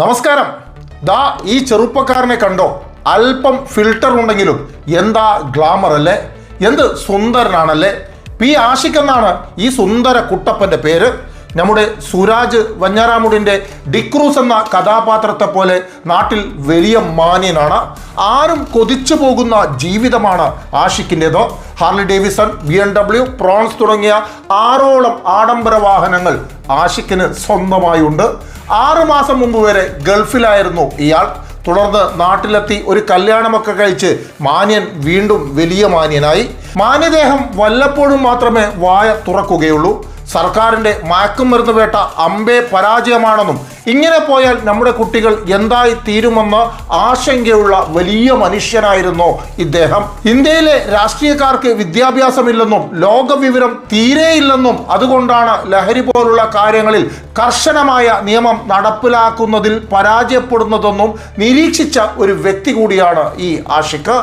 നമസ്കാരം. ദാ ഈ ചെറുപ്പക്കാരനെ കണ്ടോ? അല്പം ഫിൽട്ടർ ഉണ്ടെങ്കിലും എന്താ ഗ്ലാമർ അല്ലേ? എന്ത് സുന്ദരനാണല്ലേ? പി ആഷിഖ് എന്നാണ് ഈ സുന്ദര കുട്ടപ്പന്റെ പേര്. നമ്മുടെ സുരാജ് വഞ്ഞാറാമുടിന്റെ ഡിക്രൂസ് എന്ന കഥാപാത്രത്തെ പോലെ നാട്ടിൽ വലിയ മാന്യനാണ്. ആരും കൊതിച്ചു പോകുന്ന ജീവിതമാണ് ആഷിക്കിന്റെത് Harley Davidson B M W prawns തുടങ്ങിയ ആറോളം ആഡംബര വാഹനങ്ങൾ ആഷിക്കിന് സ്വന്തമായുണ്ട്. ആറ് മാസം മുമ്പ് വരെ ഗൾഫിലായിരുന്നു ഇയാൾ. തുടർന്ന് നാട്ടിലെത്തി ഒരു കല്യാണമൊക്കെ കഴിച്ച് മാന്യൻ വീണ്ടും വലിയ മാന്യനായി. മാന്യദേഹം വല്ലപ്പോഴും മാത്രമേ വായ തുറക്കുകയുള്ളൂ. സർക്കാരിന്റെ മയക്കുമരുന്ന് വേട്ട അമ്പേ പരാജയമാണെന്നും ഇങ്ങനെ പോയാൽ നമ്മുടെ കുട്ടികൾ എന്തായി തീരുമെന്ന് ആശങ്കയുള്ള വലിയ മനുഷ്യനായിരുന്നു ഇദ്ദേഹം. ഇന്ത്യയിലെ രാഷ്ട്രീയക്കാർക്ക് വിദ്യാഭ്യാസമില്ലെന്നും ലോകവിവരം തീരെയില്ലെന്നും അതുകൊണ്ടാണ് ലഹരി പോലുള്ള കാര്യങ്ങളിൽ കർശനമായ നിയമം നടപ്പിലാക്കുന്നതിൽ പരാജയപ്പെടുന്നതെന്നും നിരീക്ഷിച്ച ഒരു വ്യക്തി കൂടിയാണ് ഈ ആഷിഖ്.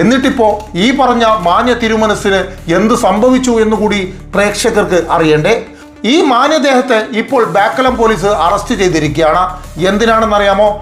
എന്നിട്ടിപ്പോ ഈ പറഞ്ഞ മാന്യ തിരുമനസ്സിന് എന്ത് സംഭവിച്ചു എന്നുകൂടി പ്രേക്ഷകർക്ക് അറിയണ്ടേ? ഈ മാന്യദേഹത്തെ ഇപ്പോൾ ബാക്കലം പോലീസ് അറസ്റ്റ് ചെയ്തിരിക്കുകയാണ്. എന്തിനാണെന്നറിയാമോ?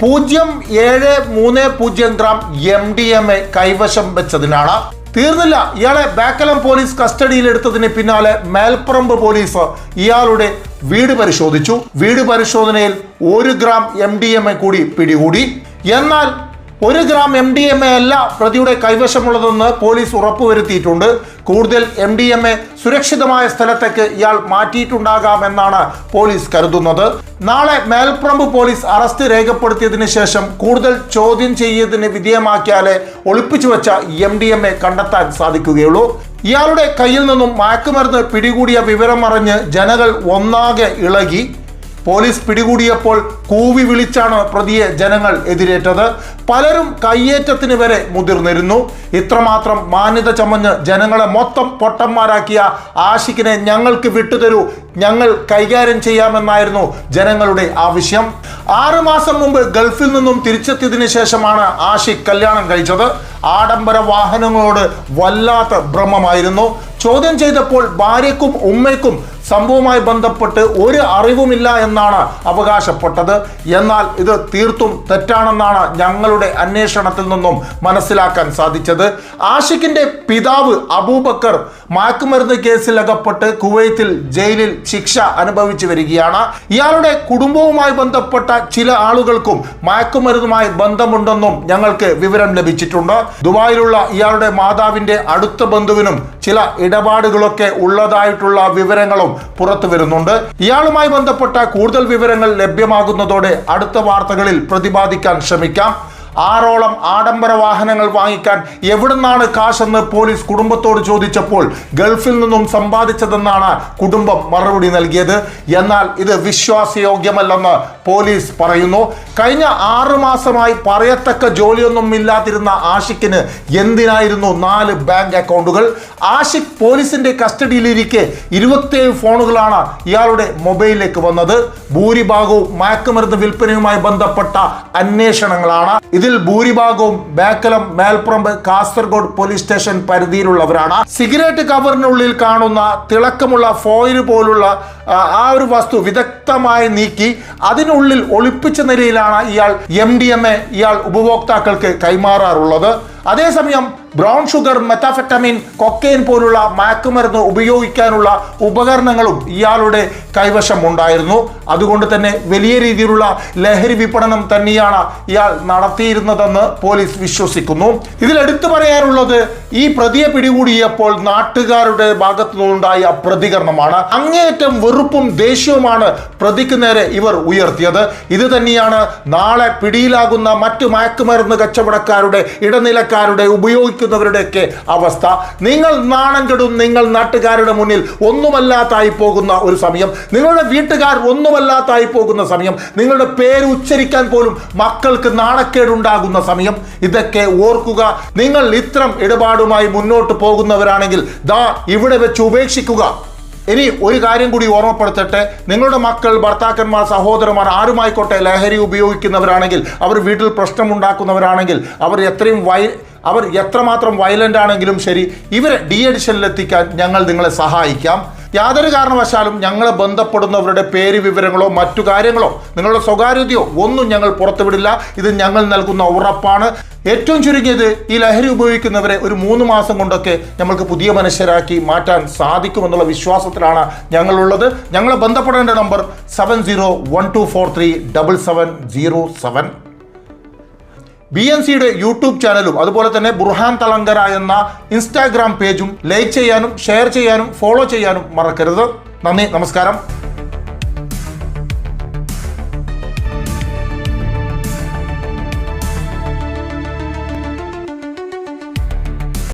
പൂജ്യം ഏഴ് മൂന്ന് പൂജ്യം gram M D M A കൈവശം വെച്ചതിനാണ്. തീർന്നില്ല. ഇയാളെ ബാക്കലം പോലീസ് കസ്റ്റഡിയിൽ എടുത്തതിന് പിന്നാലെ മേൽപ്പറമ്പ് പോലീസ് ഇയാളുടെ വീട് പരിശോധിച്ചു. വീട് പരിശോധനയിൽ ഒരു gram M D M A കൂടി പിടികൂടി. എന്നാൽ ഒരു gram M D M A അല്ല പ്രതിയുടെ കൈവശമുള്ളതെന്ന് പോലീസ് ഉറപ്പുവരുത്തിയിട്ടുണ്ട്. കൂടുതൽ എം ഡി എം എ സുരക്ഷിതമായ സ്ഥലത്തേക്ക് ഇയാൾ മാറ്റിയിട്ടുണ്ടാകാമെന്നാണ് പോലീസ് കരുതുന്നത്. നാളെ മേൽപ്രമ്പ് പോലീസ് അറസ്റ്റ് രേഖപ്പെടുത്തിയതിനു ശേഷം കൂടുതൽ ചോദ്യം ചെയ്യതിന് വിധേയമാക്കിയാലേ ഒളിപ്പിച്ചു വെച്ച എം ഡി എം എ കണ്ടെത്താൻ സാധിക്കുകയുള്ളൂ. ഇയാളുടെ കയ്യിൽ നിന്നും മയക്കുമരുന്ന് പിടികൂടിയ വിവരം അറിഞ്ഞ് ജനങ്ങൾ ഒന്നാകെ ഇളകി. പോലീസ് പിടികൂടിയപ്പോൾ കൂവി വിളിച്ചാണ് പ്രതിയെ ജനങ്ങൾ എതിരേറ്റത്. പലരും കയ്യേറ്റത്തിന് വരെ മുതിർന്നിരുന്നു. ഇത്രമാത്രം മാന്യത ചമഞ്ഞ് ജനങ്ങളെ മൊത്തം പൊട്ടന്മാരാക്കിയ ആഷിഖിനെ ഞങ്ങൾക്ക് വിട്ടുതരൂ. ഞങ്ങൾ കൈകാര്യം ചെയ്യാമെന്നായിരുന്നു ജനങ്ങളുടെ ആവശ്യം. ആറ് മാസം മുമ്പ് ഗൾഫിൽ നിന്നും തിരിച്ചെത്തിയതിനു ശേഷമാണ് ആഷിഖ് കല്യാണം കഴിച്ചത്. ആഡംബര വാഹനങ്ങളോട് വല്ലാത്ത ഭ്രമമായിരുന്നു. ചോദ്യം ചെയ്തപ്പോൾ ഭാര്യക്കും ഉമ്മയ്ക്കും സംഭവവുമായി ബന്ധപ്പെട്ട് ഒരു അറിവുമില്ല എന്നാണ് അവകാശപ്പെട്ടത്. എന്നാൽ ഇത് തീർത്തും തെറ്റാണെന്നാണ് ഞങ്ങളുടെ അന്വേഷണത്തിൽ നിന്നും മനസ്സിലാക്കാൻ സാധിച്ചത്. ആഷിഖിന്റെ പിതാവ് അബൂബക്കർ മയക്കുമരുന്ന് കേസിൽ അകപ്പെട്ട് കുവൈത്തിൽ ജയിലിൽ ശിക്ഷ അനുഭവിച്ചു വരികയാണ്. ഇയാളുടെ കുടുംബവുമായി ബന്ധപ്പെട്ട ചില ആളുകൾക്കും മയക്കുമരുന്നുമായി ബന്ധമുണ്ടെന്നും ഞങ്ങൾക്ക് വിവരം ലഭിച്ചിട്ടുണ്ട്. ദുബായിലുള്ള ഇയാളുടെ മാതാവിന്റെ അടുത്ത ബന്ധുവിനും ചില ഇടപാടുകളൊക്കെ ഉള്ളതായിട്ടുള്ള വിവരങ്ങളും പുറത്തു വരുന്നുണ്ട്. ഇയാളുമായി ബന്ധപ്പെട്ട കൂടുതൽ വിവരങ്ങൾ ലഭ്യമാകുന്നതോടെ അടുത്ത വാർത്തകളിൽ പ്രതിപാദിക്കാൻ ശ്രമിക്കാം. ആറോളം ആഡംബര വാഹനങ്ങൾ വാങ്ങിക്കാൻ എവിടുന്നാണ് കാശെന്ന് പോലീസ് കുടുംബത്തോട് ചോദിച്ചപ്പോൾ ഗൾഫിൽ നിന്നും സമ്പാദിച്ചതെന്നാണ് കുടുംബം മറുപടി നൽകിയത്. എന്നാൽ ഇത് വിശ്വാസയോഗ്യമല്ലെന്ന് പോലീസ് പറയുന്നു. കഴിഞ്ഞ ആറു മാസമായി പറയത്തക്ക ജോലിയൊന്നും ഇല്ലാതിരുന്ന ആഷിക്കിന് എന്തിനായിരുന്നു നാല് ബാങ്ക് അക്കൗണ്ടുകൾ? ആഷിക് പോലീസിന്റെ കസ്റ്റഡിയിലിരിക്കെ ഇരുപത്തിയേഴ് ഫോണുകളാണ് ഇയാളുടെ മൊബൈലിലേക്ക് വന്നത്. ഭൂരിഭാഗവും മയക്കുമരുന്ന് വിൽപ്പനയുമായി ബന്ധപ്പെട്ട അന്വേഷണങ്ങളാണ്. ഇതിൽ ഭൂരിഭാഗവും ബേക്കലം മേൽപ്പുറമ്പ് കാസർഗോഡ് പോലീസ് സ്റ്റേഷൻ പരിധിയിലുള്ളവരാണ്. സിഗരറ്റ് കവറിനുള്ളിൽ കാണുന്ന തിളക്കമുള്ള ഫോയിൽ പോലുള്ള ആ, ഒരു വസ്തു വിദഗ്ധമായി നീക്കി. അതിനുള്ളിൽ ഒളിപ്പിച്ച നിലയിലാണ് ഇയാൾ എം ഡി എം എ ഇയാൾ ഉപഭോക്താക്കൾക്ക് കൈമാറാറുള്ളത്. അതേസമയം ബ്രൗൺ ഷുഗർ മെത്താഫെറ്റമിൻ കൊക്കൈൻ പോലുള്ള മയക്കുമരുന്ന് ഉപയോഗിക്കാനുള്ള ഉപകരണങ്ങളും ഇയാളുടെ കൈവശം ഉണ്ടായിരുന്നു. അതുകൊണ്ട് തന്നെ വലിയ രീതിയിലുള്ള ലഹരി വിപണനം തന്നെയാണ് ഇയാൾ നടത്തിയിരുന്നതെന്ന് പോലീസ് വിശ്വസിക്കുന്നു. ഇതിൽ എടുത്തു പറയാനുള്ളത് ഈ പ്രതിയെ പിടികൂടിയപ്പോൾ നാട്ടുകാരുടെ ഭാഗത്തു നിന്നുണ്ടായ പ്രതികരണമാണ്. അങ്ങേയറ്റം വെറുപ്പും ദേഷ്യവുമാണ് പ്രതിക്ക് നേരെ ഇവർ ഉയർത്തിയത്. ഇത് തന്നെയാണ് നാളെ പിടിയിലാകുന്ന മറ്റു മയക്കുമരുന്ന് കച്ചവടക്കാരുടെ ഇടനിലക്കാരുടെ ഉപയോഗിക്കുന്നവരുടെയൊക്കെ അവസ്ഥ. നിങ്ങൾ നാണം കെടും നിങ്ങൾ നാട്ടുകാരുടെ മുന്നിൽ ഒന്നുമല്ലാത്തായി പോകുന്ന ഒരു സമയം. നിങ്ങളുടെ വീട്ടുകാർ ഒന്നുമല്ലാത്തായി പോകുന്ന സമയം. നിങ്ങളുടെ പേര് ഉച്ചരിക്കാൻ പോലും മക്കൾക്ക് നാണക്കേടുണ്ടാകുന്ന സമയം. ഇതൊക്കെ ഓർക്കുക. നിങ്ങൾ ഇത്തരം ഇടപാടുമായി മുന്നോട്ട് പോകുന്നവരാണെങ്കിൽ ദാ ഇവിടെ വെച്ച് ഉപേക്ഷിക്കുക. ഇനി ഒരു കാര്യം കൂടി ഓർമ്മപ്പെടുത്തട്ടെ. നിങ്ങളുടെ മക്കൾ ഭർത്താക്കന്മാർ സഹോദരന്മാർ ആരുമായിക്കോട്ടെ ലഹരി ഉപയോഗിക്കുന്നവരാണെങ്കിൽ അവർ വീട്ടിൽ പ്രശ്നമുണ്ടാക്കുന്നവരാണെങ്കിൽ അവർ എത്രയും വൈ അവർ എത്രമാത്രം വയലന്റ് ആണെങ്കിലും ശരി ഇവരെ ഡി എഡിഷനിലെത്തിക്കാൻ ഞങ്ങൾ നിങ്ങളെ സഹായിക്കാം. യാതൊരു കാരണവശാലും ഞങ്ങളെ ബന്ധപ്പെടുന്നവരുടെ പേര് വിവരങ്ങളോ മറ്റു കാര്യങ്ങളോ നിങ്ങളുടെ സ്വകാര്യതയോ ഒന്നും ഞങ്ങൾ പുറത്തുവിടില്ല. ഇത് ഞങ്ങൾ നൽകുന്ന ഉറപ്പാണ്. ഏറ്റവും ചുരുങ്ങിയത് ഈ ലഹരി ഉപയോഗിക്കുന്നവരെ ഒരു മൂന്ന് മാസം കൊണ്ടൊക്കെ ഞങ്ങൾക്ക് പുതിയ മനുഷ്യരാക്കി മാറ്റാൻ സാധിക്കുമെന്നുള്ള വിശ്വാസത്തിലാണ് ഞങ്ങളുള്ളത്. ഞങ്ങളെ ബന്ധപ്പെടേണ്ട number seven zero one two four three double seven zero seven B N സിയുടെ യൂട്യൂബ് ചാനലും അതുപോലെ തന്നെ ബുർഹാൻ തളങ്കര എന്ന ഇൻസ്റ്റാഗ്രാം പേജും ലൈക്ക് ചെയ്യാനും ഷെയർ ചെയ്യാനും ഫോളോ ചെയ്യാനും മറക്കരുത്. നന്ദി നമസ്കാരം.